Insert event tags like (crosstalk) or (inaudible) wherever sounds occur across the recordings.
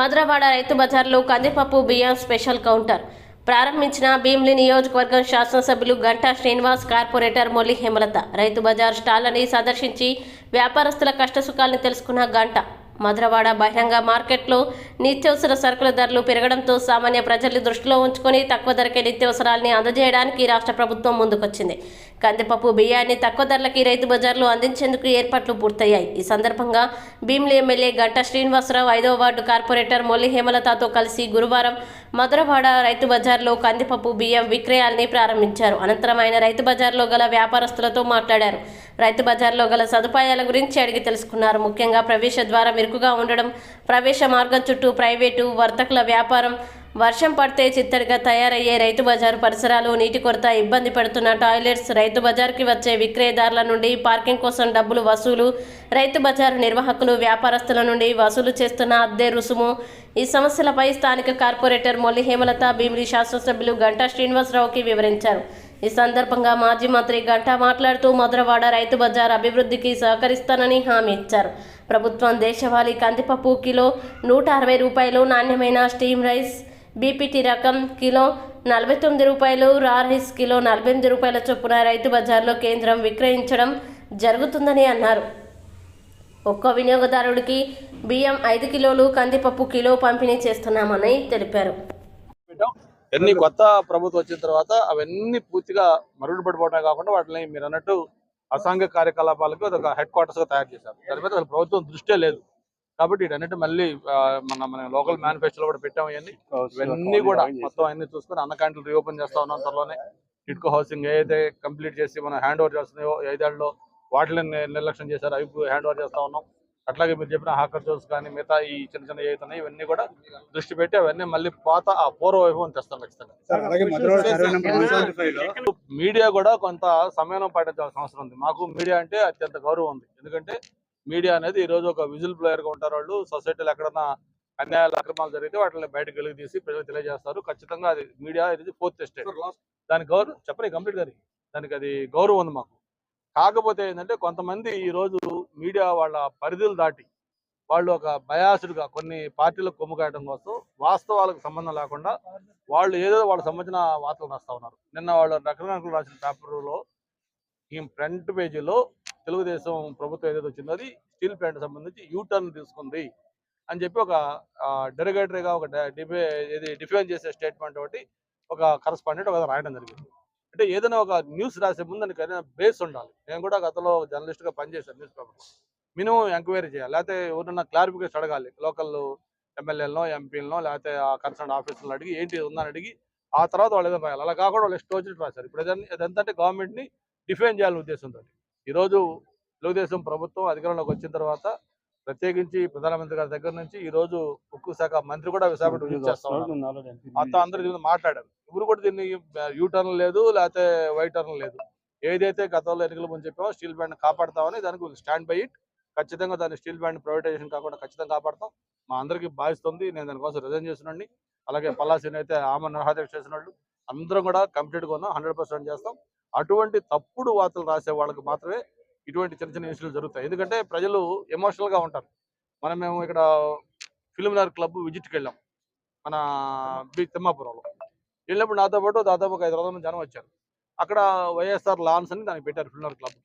మధురవాడ రైతు బజార్లో కందిపప్పు బియ్యం స్పెషల్ కౌంటర్. ప్రారంభించిన భీమిలి నియోజకవర్గం శాసనసభ్యులు గంటా శ్రీనివాస్ కార్పొరేటర్ మొల్లి హేమలత. రైతు బజార్ స్టాళ్ళని సందర్శించి వ్యాపారస్తుల కష్టసుఖాలను తెలుసుకున్న గంట మధురవాడ బహిరంగ మార్కెట్లో నిత్యావసర సరుకుల ధరలు పెరగడంతో సామాన్య ప్రజల్ని దృష్టిలో ఉంచుకొని తక్కువ ధరకే నిత్యావసరాలని అందజేయడానికి రాష్ట్ర ప్రభుత్వం ముందుకొచ్చింది. కందిపప్పు బియ్యాన్ని తక్కువ ధరలకి రైతు బజార్లో అందించేందుకు ఏర్పాట్లు పూర్తయ్యాయి. ఈ సందర్భంగా భీమిలి ఎమ్మెల్యే గంటా శ్రీనివాసరావు ఐదవ వార్డు కార్పొరేటర్ మొల్లి హేమలతతో కలిసి గురువారం మధురవాడ రైతు బజార్లో కందిపప్పు బియ్యం విక్రయాల్ని ప్రారంభించారు. అనంతరం ఆయన రైతు బజార్లో గల వ్యాపారస్తులతో మాట్లాడారు. రైతు బజార్లో గల సదుపాయాల గురించి అడిగి తెలుసుకున్నారు. ముఖ్యంగా ప్రవేశ ద్వారం ఇరుకుగా ఉండడం ప్రవేశ మార్గం చుట్టూ ప్రైవేటు వర్తకుల వ్యాపారం వర్షం పడితే చిత్తడిగా తయారయ్యే రైతు బజారు పరిసరాలు నీటి కొరత ఇబ్బంది పడుతున్న టాయిలెట్స్ రైతు బజార్కి వచ్చే విక్రయదారుల నుండి పార్కింగ్ కోసం డబ్బులు వసూలు రైతు బజారు నిర్వాహకులు వ్యాపారస్తుల నుండి వసూలు చేస్తున్న అద్దె రుసుము. ఈ సమస్యలపై స్థానిక కార్పొరేటర్ మొల్లి హేమలత భీమిలి శాసనసభ్యులు గంటా శ్రీనివాసరావుకి వివరించారు. ఈ సందర్భంగా మాజీ మంత్రి గంటా మాట్లాడుతూ మధురవాడ రైతు బజార్ అభివృద్ధికి సహకరిస్తానని హామీ ఇచ్చారు. ప్రభుత్వం దేశవాళీ కందిపప్పు కిలో నూట అరవై రూపాయలు నాణ్యమైన స్టీమ్ రైస్ బీపీటీ రకం కిలో నలభై తొమ్మిది రూపాయలు రార్హిస్ కిలో నలభై ఎనిమిది రూపాయల చొప్పున రైతు బజార్లో కేంద్రం విక్రయించడం జరుగుతుందని అన్నారు. ఒక్క వినియోగదారుడికి బియ్యం ఐదు కిలోలు కందిపప్పు కిలో పంపిణీ చేస్తున్నామని తెలిపారు. ఎన్ని కొత్త ప్రభుత్వం వచ్చిన తర్వాత అవన్నీ పూర్తిగా మరుగుడు పడిపోవడమే కాకుండా వాటిని మీరు అన్నట్టు అసాంఘిక కార్యకలాపాలకు ఒక హెడ్ క్వార్టర్స్గా తయారు చేశారు. దానిపై అసలు ప్రభుత్వం దృష్టే లేదు. కాబట్టి వీటన్నిటి మళ్ళీ మన మన లోకల్ మేనిఫెస్టోలో కూడా పెట్టాం ఇవన్నీ ఇవన్నీ కూడా మొత్తం అన్ని చూసుకొని అన్న క్యాంటీన్లు రీఓపెన్ చేస్తా ఉన్నాం త్వరలోనే. టిట్కో హౌసింగ్ ఏదైతే కంప్లీట్ చేసి మనం హ్యాండ్ ఓవర్ చేస్తున్నాయో ఐదేళ్ళలో వాటిని ని- నిర్లక్ష్యం చేశారు అవి హ్యాండ్ ఓవర్ చేస్తా ఉన్నాం. అట్లాగే మీరు చెప్పిన హాకర్ జోన్స్ కానీ మిగతా ఈ చిన్న చిన్న ఏవైతే ఉన్నాయో ఇవన్నీ కూడా దృష్టి పెట్టి అవన్నీ మళ్ళీ పాత ఆ పూర్వ వైభవం తెస్తాం ఖచ్చితంగా. మీడియా కూడా కొంత సమయం పాటించాల్సిన అవసరం ఉంది. మాకు మీడియా అంటే అత్యంత గౌరవం ఉంది. ఎందుకంటే మీడియా అనేది ఈ రోజు ఒక విజిల్ ప్లేయర్గా ఉంటారు వాళ్ళు. సొసైటీలో ఎక్కడన్నా అన్యాయాలు అక్రమాలు జరిగితే వాటిని బయటకు వెలుగు తీసి ప్రజలకు తెలియజేస్తారు. ఖచ్చితంగా అది మీడియా ఇది ఫోర్త్ ఎస్టేట్ దానికి గౌరవం చెప్పని కంప్లీట్ గారి. దానికి అది గౌరవం ఉంది మాకు. కాకపోతే ఏంటంటే కొంతమంది ఈ రోజు మీడియా వాళ్ళ పరిధులు దాటి వాళ్ళు ఒక బయాసుడుగా కొన్ని పార్టీలకు కొమ్ము కాయడం కోసం వాస్తవాలకు సంబంధం లేకుండా వాళ్ళు ఏదో వాళ్ళకి సంబంధించిన వార్తలు రాస్తా ఉన్నారు. నిన్న వాళ్ళు రకరకాల రాసిన పేపర్లో ఈ ఫ్రంట్ పేజీలో తెలుగుదేశం ప్రభుత్వం ఏదైతే వచ్చిందో అది స్టీల్ ప్లాంట్ సంబంధించి యూ టర్న్ తీసుకుంది అని చెప్పి ఒక డెరిగేటరీగా ఒక డిఫే ఇది డిఫైన్ చేసే స్టేట్మెంట్ ఒకటి ఒక కరస్పాండెంట్ ఒక రాయడం జరిగింది. అంటే ఏదైనా ఒక న్యూస్ రాసే ముందు దానికి ఏదైనా బేస్ ఉండాలి. నేను కూడా గతంలో జర్నలిస్ట్గా పనిచేశాను న్యూస్ పేపర్లో మినిమం ఎంక్వైరీ చేయాలి. లేకపోతే ఎవరన్నా క్లారిఫికేషన్ అడగాలి. లోకల్ ఎమ్మెల్యేలనో ఎంపీలనో లేకపోతే ఆ కన్సర్న్ ఆఫీసులను అడిగి ఏంటి ఉందని అడిగి ఆ తర్వాత వాళ్ళు ఏదైనా రాయాలి. అలా కాకుండా వాళ్ళు ఇష్టం వచ్చినట్టు రాశారు. ఇప్పుడు ఏదైనా ఇదంతా గవర్నమెంట్ని డిఫైన్ చేయాలనే ఉద్దేశంతో ఈరోజు తెలుగుదేశం ప్రభుత్వం అధికారంలోకి వచ్చిన తర్వాత ప్రత్యేకించి ప్రధానమంత్రి గారి దగ్గర నుంచి ఈ రోజు ఉక్కు శాఖ మంత్రి కూడా విశాఖపట్నం విజిట్ చేస్తా అంతా అందరూ దీని మాట్లాడారు. ఇప్పుడు కూడా దీన్ని యూ టర్న్ లేదు లేకపోతే వైట్ టర్న్ లేదు. ఏదైతే గతంలో ఎన్నికల ముందు చెప్పామో స్టీల్ బ్యాండ్ కాపాడతామని దానికి స్టాండ్ బై ఇట్. ఖచ్చితంగా దాన్ని స్టీల్ బ్యాండ్ ప్రైవేటైజేషన్ కాకుండా ఖచ్చితంగా కాపాడతాం. మా అందరికీ భావిస్తుంది నేను దానికోసం రిజైన్ చేసినండి అలాగే పల్లాసీని అయితే ఆమె నరహాదీక్ష చేసిన వాళ్ళు అందరం కూడా కంప్లీట్గా ఉన్నాం. హండ్రెడ్ పర్సెంట్ చేస్తాం. అటువంటి తప్పుడు వార్తలు రాసే వాళ్ళకి మాత్రమే ఇటువంటి చిన్న చిన్న విషయాలు జరుగుతాయి. ఎందుకంటే ప్రజలు ఎమోషనల్గా ఉంటారు. మనం మేము ఇక్కడ ఫిల్మినర్ క్లబ్ విజిట్కి వెళ్ళాం. మన బి తిమ్మాపురంలో. వెళ్ళినప్పుడు నాతో పాటు దాదాపు ఒక ఐదు వందల మంది జనం వచ్చారు. అక్కడ వైఎస్ఆర్ లాన్స్ అని దానికి పెట్టారు ఫిల్మినర్ క్లబ్కి.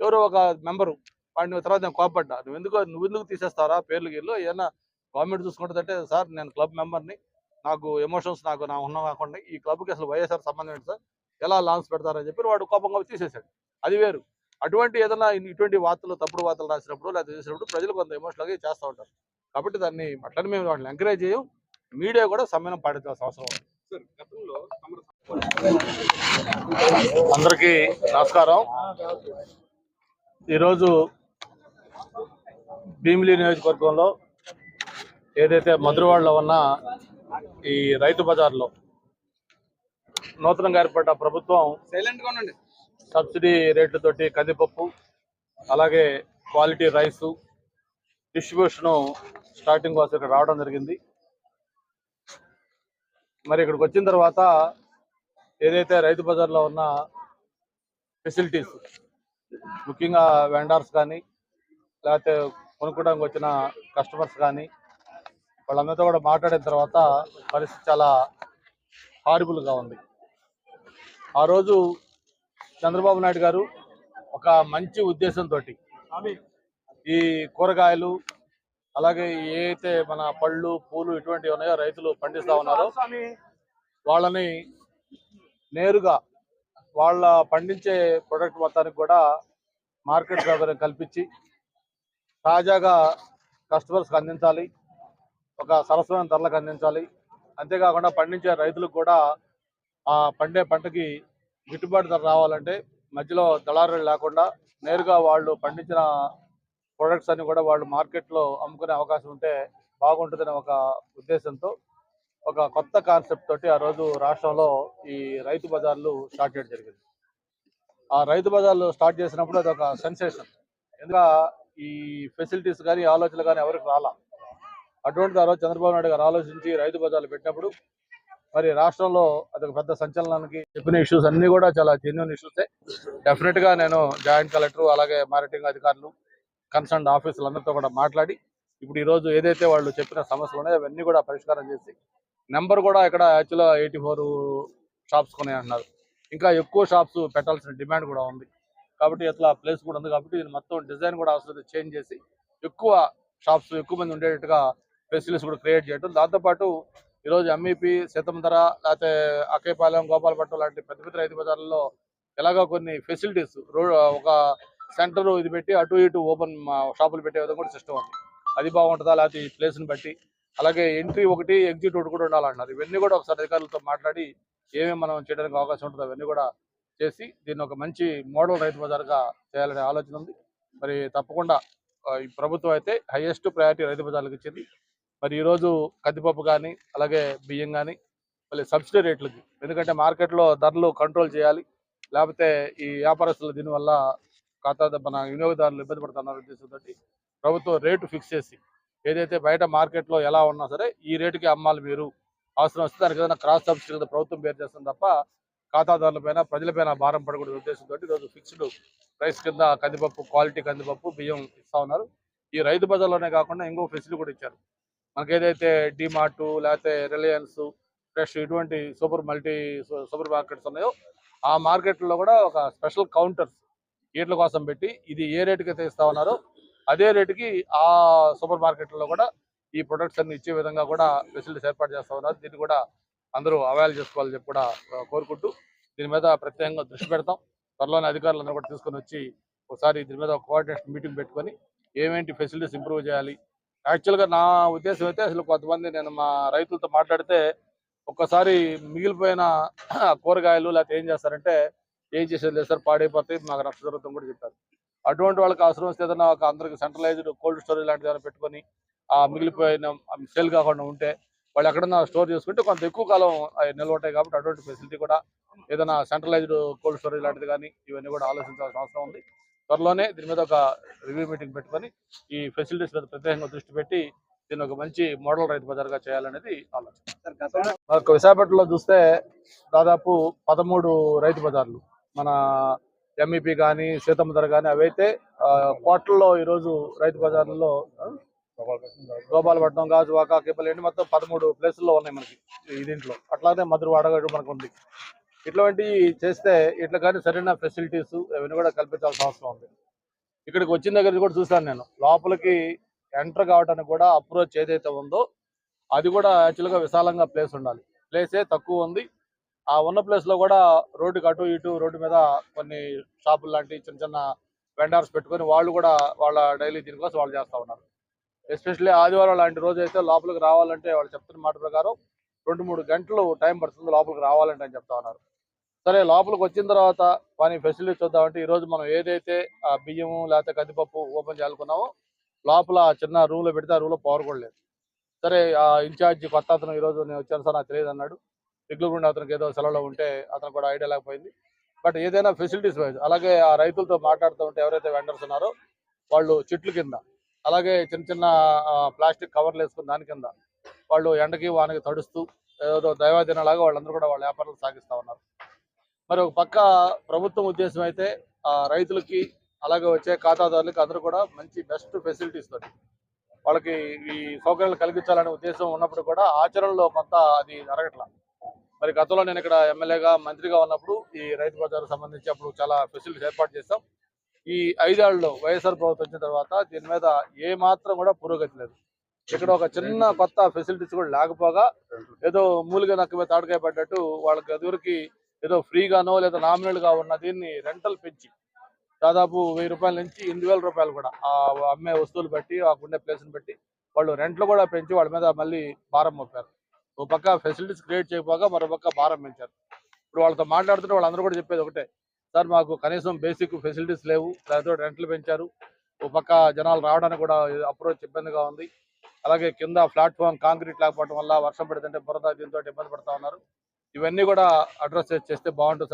ఎవరో ఒక మెంబరు వాడిని తర్వాత నేను కోపడ్డా నువ్వు ఎందుకు నువ్వు ఎందుకు తీసేస్తారా పేర్లు గీర్లు? ఏదైనా గవర్నమెంట్ చూసుకుంటుందంటే సార్ నేను క్లబ్ మెంబర్ని. నాకు ఎమోషన్స్ నాకు నా ఉన్న కాకుండా ఈ క్లబ్కి అసలు వైఎస్ఆర్ సంబంధం ఏంటి సార్? ఎలా లాన్స్ పెడతారని చెప్పి వాడు కోపంగా తీసేశాడు. అది వేరు. అటువంటి ఏదైనా ఇటువంటి వార్తలు తప్పుడు వార్తలు రాసినప్పుడు లేదా చేసినప్పుడు ప్రజలు కొంత ఎమోషనల్గా చేస్తూ ఉంటారు. కాబట్టి దాన్ని అట్లని మేము వాటిని ఎంకరేజ్ చేయం. మీడియా కూడా సమయం పాటించాల్సిన అవసరం ఉంది. సార్ గతంలో తమరు అందరికీ నమస్కారం. ఈరోజు భీమిలి నియోజకవర్గంలో ఏదైతే మధురవాడలో ఉన్న ఈ రైతు బజార్లో నూతనంగా ఏర్పడ్డ ప్రభుత్వం సైలెంట్గా ఉండండి. సబ్సిడీ రేట్లతోటి కందిపప్పు అలాగే క్వాలిటీ రైసు డిస్ట్రిబ్యూషను స్టార్టింగ్ కోసం ఇక్కడ రావడం జరిగింది. మరి ఇక్కడికి వచ్చిన తర్వాత ఏదైతే రైతు బజార్లో ఉన్న ఫెసిలిటీస్ ముఖ్యంగా వెండర్స్ కానీ లేకపోతే కొనుక్కోవడానికి వచ్చిన కస్టమర్స్ కానీ వాళ్ళందరితో కూడా మాట్లాడిన తర్వాత పరిస్థితి చాలా హారిబుల్గా ఉంది. ఆ రోజు చంద్రబాబు నాయుడు గారు ఒక మంచి ఉద్దేశంతో ఈ కూరగాయలు అలాగే ఏదైతే మన పళ్ళు పూలు ఇటువంటివి ఉన్నాయో రైతులు పండిస్తా ఉన్నారో వాళ్ళని నేరుగా వాళ్ళ పండించే ప్రొడక్ట్ మొత్తానికి కూడా మార్కెట్ సౌకర్యం కల్పించి తాజాగా కస్టమర్స్కి అందించాలి. ఒక సరసమైన ధరలకు అందించాలి. అంతేకాకుండా పండించే రైతులకు కూడా ఆ పండే పంటకి గిట్టుబాటు ధర రావాలంటే మధ్యలో దళారులు లేకుండా నేరుగా వాళ్ళు పండించిన ప్రొడక్ట్స్ అన్ని కూడా వాళ్ళు మార్కెట్లో అమ్ముకునే అవకాశం ఉంటే బాగుంటుందనే ఒక ఉద్దేశంతో ఒక కొత్త కాన్సెప్ట్ తోటి ఆ రోజు రాష్ట్రంలో ఈ రైతు బజార్లు స్టార్ట్ చేయడం జరిగింది. ఆ రైతు బజార్లు స్టార్ట్ చేసినప్పుడు అది ఒక సెన్సేషన్ ఎందుకంటే ఈ ఫెసిలిటీస్ కానీ ఆలోచనలు కానీ ఎవరికి రాలా. అటువంటి ఆ రోజు చంద్రబాబు నాయుడు గారు ఆలోచించి రైతు బజార్లు పెట్టినప్పుడు మరి రాష్ట్రంలో అదొక పెద్ద సంచలనానికి చెప్పిన ఇష్యూస్ అన్ని కూడా చాలా జెన్యున్ ఇష్యూసే డెఫినెట్గా నేను జాయింట్ కలెక్టర్ అలాగే మారిటింగ్ అధికారులు కన్సర్న్ ఆఫీసులు అందరితో కూడా మాట్లాడి ఇప్పుడు ఈ రోజు ఏదైతే వాళ్ళు చెప్పిన సమస్యలు ఉన్నాయో అవన్నీ కూడా పరిష్కారం చేసి నెంబర్ కూడా ఇక్కడ యాక్చువల్గా ఎయిటీ ఫోర్ షాప్స్ కొనే అంటున్నారు. ఇంకా ఎక్కువ షాప్స్ పెట్టాల్సిన డిమాండ్ కూడా ఉంది. కాబట్టి ఇట్లా ప్లేస్ కూడా ఉంది. కాబట్టి దీని మొత్తం డిజైన్ కూడా అవసరం చేంజ్ చేసి ఎక్కువ షాప్స్ ఎక్కువ మంది ఉండేటట్టుగా ఫెసిలిటీస్ కూడా క్రియేట్ చేయడం దాంతోపాటు ఈరోజు ఎంఈపీ సీతంధర లేకపోతే అకేపాలెం గోపాలపట్నం లాంటి పెద్ద పెద్ద రైతు బజార్లలో ఎలాగో కొన్ని ఫెసిలిటీస్ రోడ్ ఒక సెంటర్ ఇది పెట్టి అటు ఇటు ఓపెన్ షాపులు పెట్టే విధంగా కూడా సిస్టమ్ ఉంది. అది బాగుంటుందా లేకపోతే ఈ ప్లేస్ని బట్టి? అలాగే ఎంట్రీ ఒకటి ఎగ్జిట్ ఒకటి కూడా ఉండాలన్నారు. ఇవన్నీ కూడా ఒకసారి అధికారులతో మాట్లాడి ఏమేమి మనం చేయడానికి అవకాశం ఉంటుందో అవన్నీ కూడా చేసి దీన్ని ఒక మంచి మోడల్ రైతు బజార్గా చేయాలనే ఆలోచన ఉంది. మరి తప్పకుండా ఈ ప్రభుత్వం అయితే హైయెస్ట్ ప్రయారిటీ రైతు బజార్లకు ఇచ్చింది. మరి ఈరోజు కందిపప్పు కానీ అలాగే బియ్యం కానీ మళ్ళీ సబ్సిడీ రేట్లకి. ఎందుకంటే మార్కెట్లో ధరలు కంట్రోల్ చేయాలి. లేకపోతే ఈ వ్యాపారస్తులు దీనివల్ల ఖాతా మన వినియోగదారులు ఇబ్బంది పడుతున్నారు ఉద్దేశంతో ప్రభుత్వం రేటు ఫిక్స్ చేసి ఏదైతే బయట మార్కెట్లో ఎలా ఉన్నా సరే ఈ రేటుకి అమ్మాలి మీరు. అవసరం వస్తే దానికి ఏదైనా క్రాస్ సబ్సిడీ కింద ప్రభుత్వం పేరు చేస్తుంది తప్ప ఖాతాదారుల పైన ప్రజలపైన భారం పడకూడదు ఉద్దేశంతో ఈరోజు ఫిక్స్డ్ ప్రైస్ కింద కందిపప్పు క్వాలిటీ కందిపప్పు బియ్యం ఇస్తా ఉన్నారు. ఈ రైతు బజార్లోనే కాకుండా ఇంకో ఫెసిలిటీ కూడా ఇచ్చారు. మనకి ఏదైతే డిమార్ట్ లేకపోతే రిలయన్స్ ఫ్రెష్ ఇటువంటి సూపర్ మల్టీ సూపర్ మార్కెట్స్ ఉన్నాయో ఆ మార్కెట్లో కూడా ఒక స్పెషల్ కౌంటర్స్ ఈట్ల కోసం పెట్టి ఇది ఏ రేటుకి అయితే ఇస్తా ఉన్నారో అదే రేటుకి ఆ సూపర్ మార్కెట్లో కూడా ఈ ప్రొడక్ట్స్ అన్ని ఇచ్చే విధంగా కూడా ఫెసిలిటీస్ ఏర్పాటు చేస్తా ఉన్నారు. దీన్ని కూడా అందరూ అవైల్ చేసుకోవాలని చెప్పి కూడా కోరుకుంటూ దీని మీద ప్రత్యేకంగా దృష్టి పెడతాం. త్వరలోనే అధికారులందరూ కూడా తీసుకొని వచ్చి ఒకసారి దీని మీద ఒక కోఆర్డినేషన్ మీటింగ్ పెట్టుకొని ఏమేంటి ఫెసిలిటీస్ ఇంప్రూవ్ చేయాలి యాక్చువల్గా నా ఉద్దేశం అయితే అసలు కొంతమంది నేను మా రైతులతో మాట్లాడితే ఒక్కసారి మిగిలిపోయిన (clears throat) కూరగాయలు లేకపోతే ఏం చేస్తారంటే ఏం చేసేది లేదు సార్ పాడైపోతాయి మాకు నష్ట జరుగుతుంది కూడా చెప్పారు. అటువంటి వాళ్ళకి అవసరం వస్తే ఏదైనా ఒక అందరికి సెంట్రలైజ్డ్ కోల్డ్ స్టోరేజ్ లాంటిది ఏదైనా పెట్టుకొని ఆ మిగిలిపోయిన సేల్ కాకుండా ఉంటే వాళ్ళు ఎక్కడన్నా స్టోర్ చేసుకుంటే కొంత ఎక్కువ కాలం అవి నిల్వ ఉంటాయి కాబట్టి అటువంటి ఫెసిలిటీ కూడా ఏదైనా సెంట్రలైజ్డ్ కోల్డ్ స్టోరేజ్ లాంటిది కానీ ఇవన్నీ కూడా ఆలోచించాల్సిన అవసరం ఉంది. త్వరలోనే దీని మీద ఒక రివ్యూ మీటింగ్ పెట్టుకొని ఈ ఫెసిలిటీస్ మీద ప్రత్యేకంగా దృష్టి పెట్టి దీన్ని ఒక మంచి మోడల్ రైతు బజార్గా చేయాలనేది ఆలోచన. మనకు విశాఖపట్నంలో చూస్తే దాదాపు పదమూడు రైతు బజార్లు. మన ఎంఈపీ కానీ సీతమ్మధర కానీ అవైతే కోట్లలో ఈరోజు రైతు బజార్లలో ఆ, గోపాలపట్నం గాజువాక కేపల్లి మొత్తం పదమూడు ప్లేసుల్లో ఉన్నాయి మనకి ఈ దీంట్లో. అట్లానే మధురవాడ కూడా మనకు ఉంది ఇట్లాంటివి చేస్తే ఇట్లా కానీ సరైన ఫెసిలిటీస్ అవన్నీ కూడా కల్పించాల్సిన అవసరం ఉంది. ఇక్కడికి వచ్చిన దగ్గర కూడా చూశాను నేను. లోపలికి ఎంటర్ కావడానికి కూడా అప్రోచ్ ఏదైతే ఉందో అది కూడా యాక్చువల్గా విశాలంగా ప్లేస్ ఉండాలి. ప్లేసే తక్కువ ఉంది. ఆ ఉన్న ప్లేస్లో కూడా రోడ్డుకి అటు ఇటు రోడ్డు మీద కొన్ని షాపులు లాంటి చిన్న చిన్న వెండర్స్ పెట్టుకొని వాళ్ళు కూడా వాళ్ళ డైలీ దీనికోసం వాళ్ళు చేస్తూ ఉన్నారు. ఎస్పెషల్లీ ఆదివారం లాంటి రోజు అయితే లోపలికి రావాలంటే వాళ్ళు చెప్తున్న మాట ప్రకారం రెండు మూడు గంటలు టైం పడుతుంది లోపలికి రావాలంటే అని చెప్తా ఉన్నారు. సరే లోపలికి వచ్చిన తర్వాత పని ఫెసిలిటీ చూద్దామంటే ఈ రోజు మనం ఏదైతే ఆ బియ్యము లేకపోతే కందిపప్పు ఓపెన్ చేయాలనుకున్నామో లోపల చిన్న రూమ్లో పెడితే ఆ రూమ్లో పవర్ కూడా లేదు. సరే ఆ ఇన్ఛార్జ్ కొత్త అతను ఈ రోజు నేను వచ్చాను సార్ నాకు తెలియదు అన్నాడు. ఇగ్లుగుండా అతనికి ఏదో సెలవులో ఉంటే అతను కూడా ఐడియా లేకపోయింది. బట్ ఏదైనా ఫెసిలిటీస్ వైజ్ అలాగే ఆ రైతులతో మాట్లాడుతూ ఉంటే ఎవరైతే వెండర్స్ ఉన్నారో వాళ్ళు చెట్లు కింద అలాగే చిన్న చిన్న ప్లాస్టిక్ కవర్లు వేసుకుని దాని కింద వాళ్ళు ఎండకి వానకి తడుస్తూ ఏదో దైవాదినలాగా వాళ్ళందరూ కూడా వాళ్ళ వ్యాపారాలు సాగిస్తూ ఉన్నారు. మరి ఒక పక్క ప్రభుత్వం ఉద్దేశం అయితే ఆ రైతులకి అలాగే వచ్చే ఖాతాదారులకి అందరూ కూడా మంచి బెస్ట్ ఫెసిలిటీస్ తోటి వాళ్ళకి ఈ సౌకర్యాలు కలిగించాలనే ఉద్దేశం ఉన్నప్పుడు కూడా ఆచరణలో కొంత అది జరగట్లా. మరి గతంలో నేను ఇక్కడ ఎమ్మెల్యేగా మంత్రిగా ఉన్నప్పుడు ఈ రైతు బజార్ సంబంధించి అప్పుడు చాలా ఫెసిలిటీస్ ఏర్పాటు చేస్తాం ఈ ఐదేళ్ళలో వైఎస్ఆర్ ప్రభుత్వం వచ్చిన తర్వాత దీని మీద ఏ మాత్రం కూడా పురోగతి లేదు. ఇక్కడ ఒక చిన్న కొత్త ఫెసిలిటీస్ కూడా లేకపోగా ఏదో మూలిగా నక్క మీద తాడుకాయ పడ్డట్టు వాళ్ళకి ఎదురుకి ఏదో ఫ్రీగానో లేదా నామినల్గా ఉన్న దీన్ని రెంటల్ పెంచి దాదాపు వెయ్యి రూపాయల నుంచి ఎనిమిది వేల రూపాయలు కూడా ఆ అమ్మే వస్తువులు బట్టి ఆ ఉండే ప్లేస్ని బట్టి వాళ్ళు రెంట్లు కూడా పెంచి వాళ్ళ మీద మళ్ళీ భారం మోపారు. ఒక పక్క ఫెసిలిటీస్ క్రియేట్ చేయకపోగా మరో పక్క భారం పెంచారు. ఇప్పుడు వాళ్ళతో మాట్లాడుతుంటే వాళ్ళందరూ కూడా చెప్పేది ఒకటే సార్ మాకు కనీసం బేసిక్ ఫెసిలిటీస్ లేవు దాంతో రెంట్లు పెంచారు. ఒక పక్క జనాలు రావడానికి కూడా అప్రోచ్ ఇబ్బందిగా ఉంది. అలాగే కింద ప్లాట్ఫామ్ కాంక్రీట్ లేకపోవడం వల్ల వర్షం పెడుతుంటే బురద దీంతో ఇబ్బంది పడతా ఉన్నారు. ఇవన్నీ కూడా అడ్రస్ చేస్తే బాగుంటుంది